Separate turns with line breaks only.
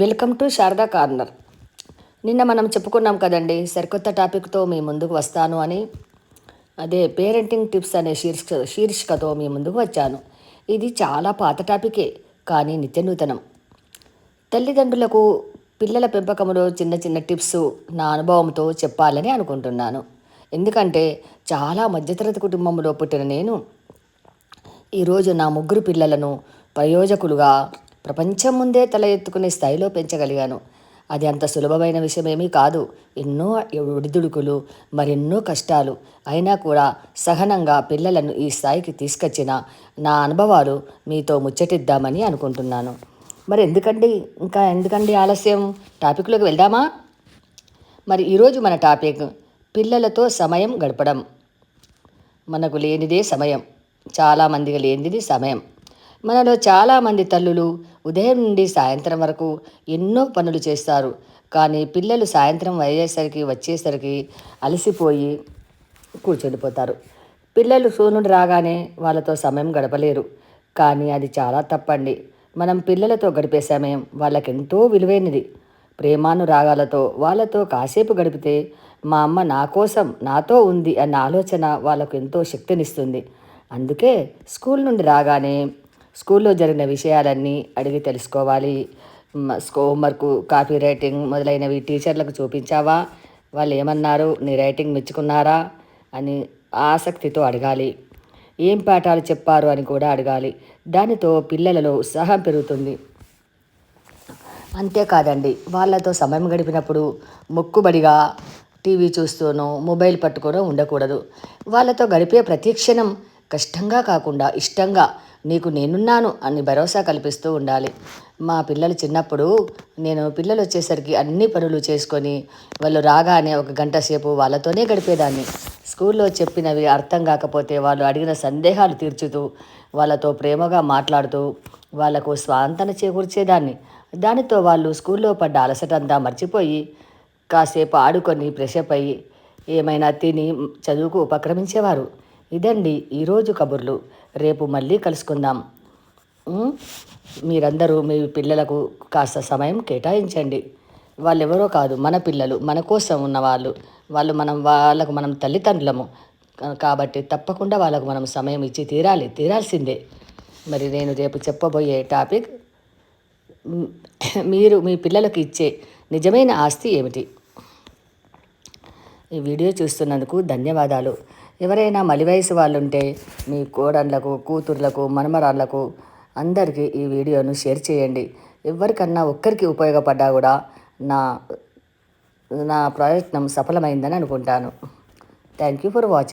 Welcome to Sharada corner. నిన్న మనం చెప్పుకున్నాం కదండి సరికొత్త టాపిక్తో మీ ముందుకు వస్తాను అని. అదే పేరెంటింగ్ టిప్స్ అనే శీర్షిక శీర్షికతో మీ ముందుకు వచ్చాను. ఇది చాలా పాత టాపికే కానీ నిత్య నూతనం తల్లిదండ్రులకు పిల్లల పెంపకంలో చిన్న చిన్న టిప్స్ నా అనుభవంతో చెప్పాలని అనుకుంటున్నాను. ఎందుకంటే చాలా మధ్యతరగతి కుటుంబంలో పుట్టిన నేను ఈరోజు నా ముగ్గురు పిల్లలను ప్రయోజకులుగా ప్రపంచం ముందే తల ఎత్తుకునే స్థాయిలో పెంచగలిగాను. అది అంత సులభమైన విషయమేమీ కాదు. ఎన్నో ఒడిదుడుకులు మరెన్నో కష్టాలు. అయినా కూడా సహనంగా పిల్లలను ఈ స్థాయికి తీసుకొచ్చిన నా అనుభవాలు మీతో ముచ్చటిద్దామని అనుకుంటున్నాను. మరి ఎందుకండి? ఇంకా ఎందుకండి ఆలస్యం? టాపిక్లోకి వెళ్దామా? మరి ఈరోజు మన టాపిక్ పిల్లలతో సమయం గడపడం. మనకు లేనిదే సమయం. చాలామందికి లేనిది సమయం. మనలో చాలామంది తల్లులు ఉదయం నుండి సాయంత్రం వరకు ఎన్నో పనులు చేస్తారు. కానీ పిల్లలు సాయంత్రం అయ్యేసరికి వచ్చేసరికి అలసిపోయి కూర్చొనిపోతారు పిల్లలు సూర్యుడు రాగానే వాళ్ళతో సమయం గడపలేరు. కానీ అది చాలా తప్పండి. మనం పిల్లలతో గడిపే సమయం వాళ్ళకి ఎంతో విలువైనది. ప్రేమానురాగాలతో వాళ్ళతో కాసేపు గడిపితే మా అమ్మ నా కోసం నాతో ఉంది అన్న ఆలోచన వాళ్ళకు ఎంతో శక్తినిస్తుంది. అందుకే స్కూల్ నుండి రాగానే స్కూల్లో జరిగిన విషయాలన్నీ అడిగి తెలుసుకోవాలి. హోంవర్క్ కాపీ రైటింగ్ మొదలైనవి టీచర్లకు చూపించావా? వాళ్ళు ఏమన్నారు? నీ రైటింగ్ మెచ్చుకున్నారా? అని ఆసక్తితో అడగాలి. ఏం పాఠాలు చెప్పారు అని కూడా అడగాలి. దానితో పిల్లలలో ఉత్సాహం పెరుగుతుంది. అంతేకాదండి వాళ్ళతో సమయం గడిపినప్పుడు మొక్కుబడిగా టీవీ చూస్తూనో మొబైల్ పట్టుకోనో ఉండకూడదు. వాళ్ళతో గడిపే ప్రతి క్షణం కష్టంగా కాకుండా ఇష్టంగా నీకు నేనున్నాను అని భరోసా కల్పిస్తూ ఉండాలి. మా పిల్లలు చిన్నప్పుడు నేను పిల్లలు వచ్చేసరికి అన్ని పనులు చేసుకొని వాళ్ళు రాగానే ఒక గంట సేపు వాళ్ళతోనే గడిపేదాన్ని. స్కూల్లో చెప్పినవి అర్థం కాకపోతే వాళ్ళు అడిగిన సందేహాలు తీర్చుతూ వాళ్ళతో ప్రేమగా మాట్లాడుతూ వాళ్ళకు స్వాంతన చేకూర్చేదాన్ని. దానితో వాళ్ళు స్కూల్లో పడ్డ అలసటంతా మర్చిపోయి కాసేపు ఆడుకొని ఫ్రెషప్ అయ్యి ఏమైనా తిని చదువుకు ఉపక్రమించేవారు. ఇదండి ఈరోజు కబుర్లు. రేపు మళ్ళీ కలుసుకుందాం. మీరందరూ మీ పిల్లలకు కాస్త సమయం కేటాయించండి. వాళ్ళు ఎవరో కాదు మన పిల్లలు మన కోసం ఉన్నవాళ్ళు. వాళ్ళు మనం వాళ్ళకు మనం తల్లిదండ్రులము. కాబట్టి తప్పకుండా వాళ్ళకు మనం సమయం ఇచ్చి తీరాలి తీరాల్సిందే. మరి నేను రేపు చెప్పబోయే టాపిక్ మీరు మీ పిల్లలకు ఇచ్చే నిజమైన ఆస్తి ఏమిటి? ఈ వీడియో చూస్తున్నందుకు ధన్యవాదాలు. ఎవరైనా మలివయసు వయసు వాళ్ళు ఉంటే మీ కోడళ్ళకు కూతుర్లకు మనమరాళ్ళకు అందరికీ ఈ వీడియోను షేర్ చేయండి. ఎవరికన్నా ఒక్కరికి ఉపయోగపడ్డా కూడా నా నా ప్రయత్నం సఫలమైందని అనుకుంటాను. Thank you for watching